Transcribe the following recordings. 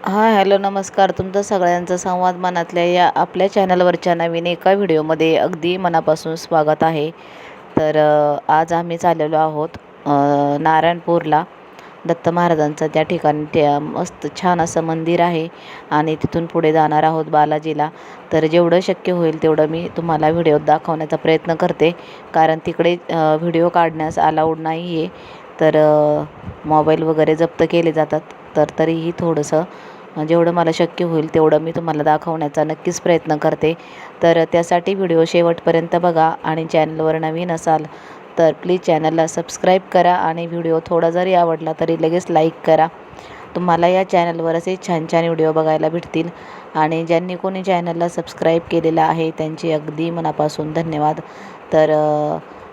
हां हॅलो नमस्कार. तुमचं सगळ्यांचं संवाद मनातल्या या आपल्या चॅनलवरच्या नवीन एका व्हिडिओमध्ये अगदी मनापासून स्वागत आहे. तर आज आम्ही चाललेलो आहोत नारायणपूरला. दत्त महाराजांचं त्या ठिकाणी ते मस्त छान असं मंदिर आहे आणि तिथून पुढे जाणार आहोत बालाजीला. तर जेवढं शक्य होईल तेवढं मी तुम्हाला व्हिडिओ दाखवण्याचा प्रयत्न करते. कारण तिकडे व्हिडिओ काढण्यास अलाउड नाही आहे तर मोबाईल वगैरे जप्त केले जातात. तर तरीही थोडंसं जेवढं मला शक्य होईल तेवढं मी तुम्हाला दाखवण्याचा नक्कीच प्रयत्न करते. तर त्यासाठी व्हिडिओ शेवटपर्यंत बघा आणि चॅनलवर नवीन असाल तर प्लीज चॅनलला सबस्क्राईब करा आणि व्हिडिओ थोडा जरी आवडला तरी लगेच लाईक करा. तुम्हाला या चॅनलवर असे छान छान व्हिडिओ बघायला भेटतील आणि ज्यांनी कोणी चॅनलला सबस्क्राईब केलेलं आहे त्यांचे अगदी मनापासून धन्यवाद. तर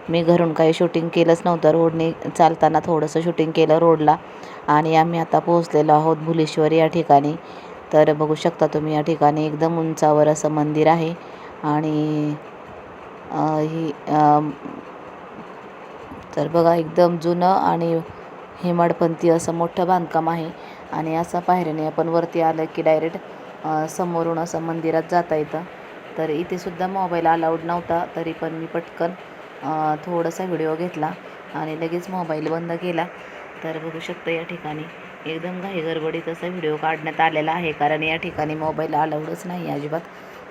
मी घरून काही शूटिंग केलंच नव्हतं रोडने चालताना थोडंसं शूटिंग केलं रोडला. आणि आम्ही आता पोहोचलेलो आहोत भुलेश्वर या ठिकाणी. तर बघू शकता तुम्ही या ठिकाणी एकदम उंचावर असं मंदिर आहे. आणि ही तर बघा एकदम जुनं आणि हेमाडपंथी असं मोठं बांधकाम आहे. आणि असं पायऱ्याने आपण वरती आलं की डायरेक्ट समोरून असं मंदिरात जाता येतं. तर इथेसुद्धा मोबाईल अलाउड नव्हता तरी पण मी पटकन थोडासा व्हिडिओ घेतला आणि लगेच मोबाईल बंद केला. तर बघू शकता या ठिकाणी एकदम घाई गडबडीत असा व्हिडिओ काढण्यात आलेला आहे. कारण या ठिकाणी मोबाईल अलाउडच नाही अजिबात.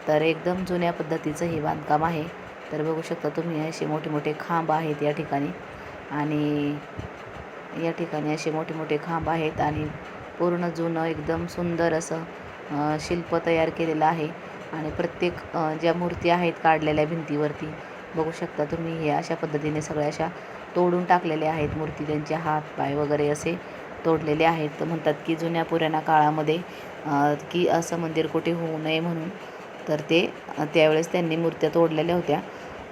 तर एकदम जुन्या पद्धतीचं हे बांधकाम आहे. तर बघू शकता तुम्ही असे मोठे मोठे खांब आहेत या ठिकाणी. आणि या ठिकाणी असे मोठे मोठे खांब आहेत आणि पूर्ण जुनं एकदम सुंदर असं शिल्प तयार केलेलं आहे. आणि प्रत्येक ज्या मूर्ती आहेत काढलेल्या भिंतीवरती बघू शकता तुम्ही हे अशा पद्धतीने सगळ्या अशा तोडून टाकलेले आहेत. मूर्ती त्यांचे हात पाय वगैरे असे तोडलेले आहेत. तर म्हणतात की जुन्या पुराण्या काळामध्ये की असं मंदिर कुठे होऊ नये म्हणून तर ते त्यावेळेस त्यांनी मूर्त्या तोडलेल्या होत्या.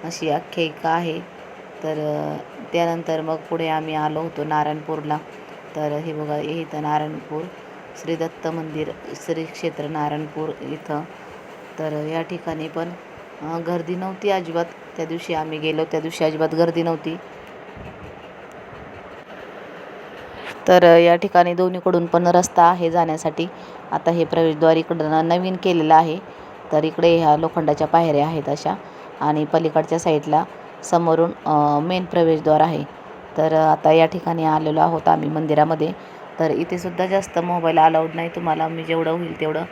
अशी आख्यायिका आहे. तर त्यानंतर मग पुढे आम्ही आलो होतो नारायणपूरला. तर हे बघा हे इथं नारायणपूर श्री दत्त मंदिर श्री क्षेत्र नारायणपूर इथं. तर या ठिकाणी पण गर्दी नव्हती अजिबात. त्या दिवशी आम्ही गेलो. त्या दिवशी अजिबात गर्दी नव्हती. तर या ठिकाणी दोन्हीकडून पण रस्ता आहे जाण्यासाठी. आता हे प्रवेशद्वार इकडं नवीन केलेलं आहे. तर इकडे ह्या लोखंडाच्या पायऱ्या आहेत अशा आणि पलीकडच्या साईडला समोरून मेन प्रवेशद्वार आहे. तर आता या ठिकाणी आलेलो आहोत आम्ही मंदिरामध्ये. तर इथेसुद्धा जास्त मोबाईल अलाउड नाही तुम्हाला. मी जेवढं होईल तेवढं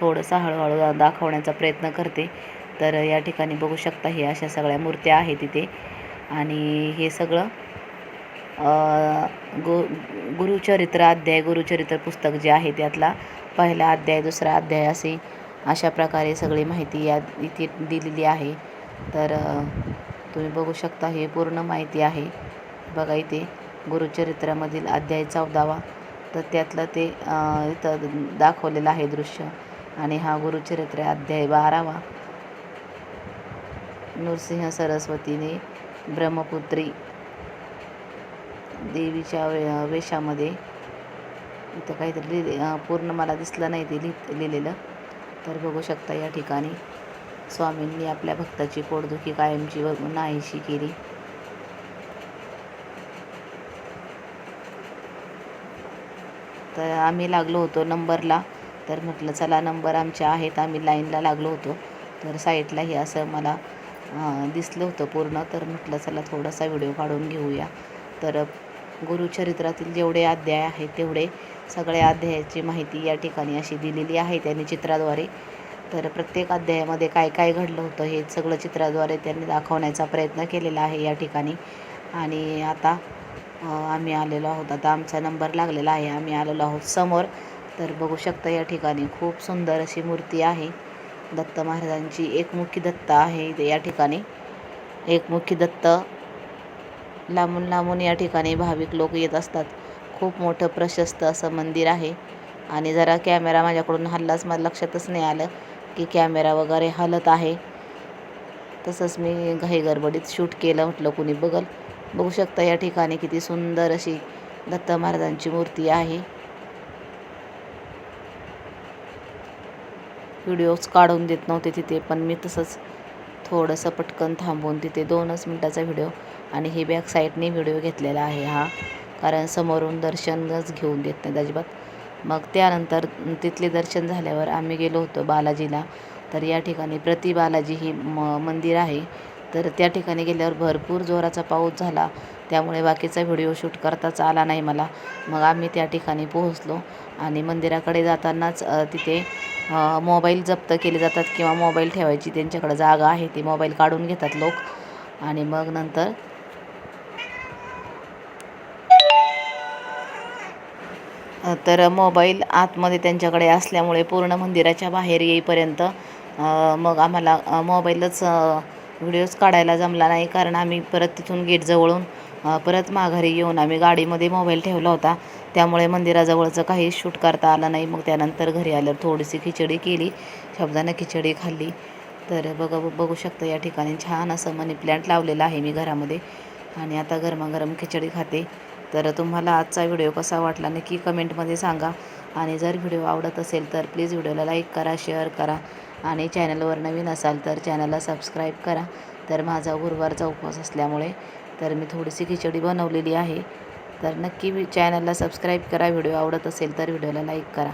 थोडंसं हळूहळू दाखवण्याचा प्रयत्न करते. तर या ठिकाणी बघू शकता हे अशा सगळ्या मूर्त्या आहेत इथे. आणि हे सगळं गु गुरुचरित्र अध्याय गुरुचरित्र पुस्तक जे आहे त्यातला पहिला अध्याय दुसरा अध्याय असे अशा प्रकारे सगळी माहिती या इथे दिलेली आहे. तर तुम्ही बघू शकता हे पूर्ण माहिती आहे. बघा इथे गुरुचरित्रामधील अध्याय चौदावा. तर त्यातलं ते इथं दाखवलेलं आहे दृश्य. आणि हा गुरुचरित्र अध्याय बारावा. नृसिंह सरस्वतीने ब्रह्मपुत्री देवीच्या वे वेशामध्ये. इथं काहीतरी लिहिले पूर्ण मला दिसलं नाही ते लिह लिहिलेलं. तर बघू शकता या ठिकाणी स्वामींनी आपल्या भक्ताची पोटदुखी कायमची व नाहीशी केली. तर आम्ही लागलो होतो नंबरला. तर म्हटलं चला नंबर आमच्या आहेत. आम्ही लाईनला लागलो होतो. तर साईटलाही असं मला दिसलं होतं पूर्ण. तर म्हटलं चला थोडासा व्हिडिओ काढून घेऊया. तर गुरुचरित्रातील जेवढे अध्याय आहेत तेवढे सगळ्या अध्यायाची माहिती या ठिकाणी अशी दिलेली आहे त्यांनी चित्राद्वारे. तर प्रत्येक अध्यायामध्ये काय काय घडलं होतं हे सगळं चित्राद्वारे त्यांनी दाखवण्याचा प्रयत्न केलेला आहे या ठिकाणी. आणि आता आम्ही आलेलो आहोत आता आमचा नंबर लागलेला आहे आम्ही आलेलो आहोत समोर. तर बघू शकता या ठिकाणी खूप सुंदर अशी मूर्ती आहे. दत्त महाराजांची एकमुखी दत्त आहे इथे या ठिकाणी. एकमुखी दत्त लांबून लांबून या ठिकाणी भाविक लोक येत असतात. खूप मोठं प्रशस्त असं मंदिर आहे. आणि जरा कॅमेरा माझ्याकडून हल्लाच मला लक्षातच नाही आलं की कॅमेरा वगैरे हलत आहे. तसंच मी घाई गडबडीत शूट केलं म्हटलं कुणी बघल. बघू शकता या ठिकाणी किती सुंदर अशी दत्त महाराजांची मूर्ती आहे. व्हिडिओज काढून देत नव्हते तिथे पण मी तसंच थोडंसं पटकन थांबून तिथे दोनच मिनटाचा व्हिडिओ आणि हे बॅक साईडने व्हिडिओ घेतलेला आहे हा. कारण समोरून दर्शनच घेऊन देत नाहीत अजिबात. मग त्यानंतर तिथले दर्शन झाल्यावर आम्ही गेलो होतो बालाजीला. तर या ठिकाणी प्रति बालाजी ही म मंदिर आहे. तर त्या ठिकाणी गेल्यावर भरपूर जोराचा पाऊस झाला. त्यामुळे बाकीचा व्हिडिओ शूट करताच आला नाही मला. मग आम्ही त्या ठिकाणी पोहोचलो आणि मंदिराकडे जातानाच तिथे मोबाईल जप्त केले जातात किंवा मोबाईल ठेवायची त्यांच्याकडे जागा आहे ती मोबाईल काढून घेतात लोक. आणि मग नंतर तर मोबाईल आतमध्ये त्यांच्याकडे असल्यामुळे पूर्ण मंदिराच्या बाहेर येईपर्यंत मग आम्हाला मोबाईलच व्हिडिओज काढायला जमला नाही. कारण आम्ही परत तिथून गेटजवळून परत माघारी येऊन आम्ही गाडीमध्ये मोबाईल ठेवला होता. त्यामुळे मंदिराजवळचं काही शूट करता आलं नाही. मग त्यानंतर घरी आल्यावर थोडीशी खिचडी केली. शब्दानं खिचडी खाल्ली. तर बघा बघू शकता या ठिकाणी छान असं मनी प्लॅन्ट लावलेलं आहे मी घरामध्ये. आणि आता गरमागरम खिचडी खाते. तर तुम्हाला आजचा व्हिडिओ कसा वाटला नक्की कमेंटमध्ये सांगा. आणि जर व्हिडिओ आवडत असेल तर प्लीज व्हिडिओला लाईक करा शेअर करा आणि चॅनलवर नवीन असाल तर चॅनलला सबस्क्राईब करा. तर माझा गुरुवारचा उपवास असल्यामुळे तर मी थोडीशी खिचडी बनवलेली आहे. तर नक्की चॅनलला सबस्क्राईब करा. व्हिडिओ आवडत असेल तर व्हिडिओला लाईक करा.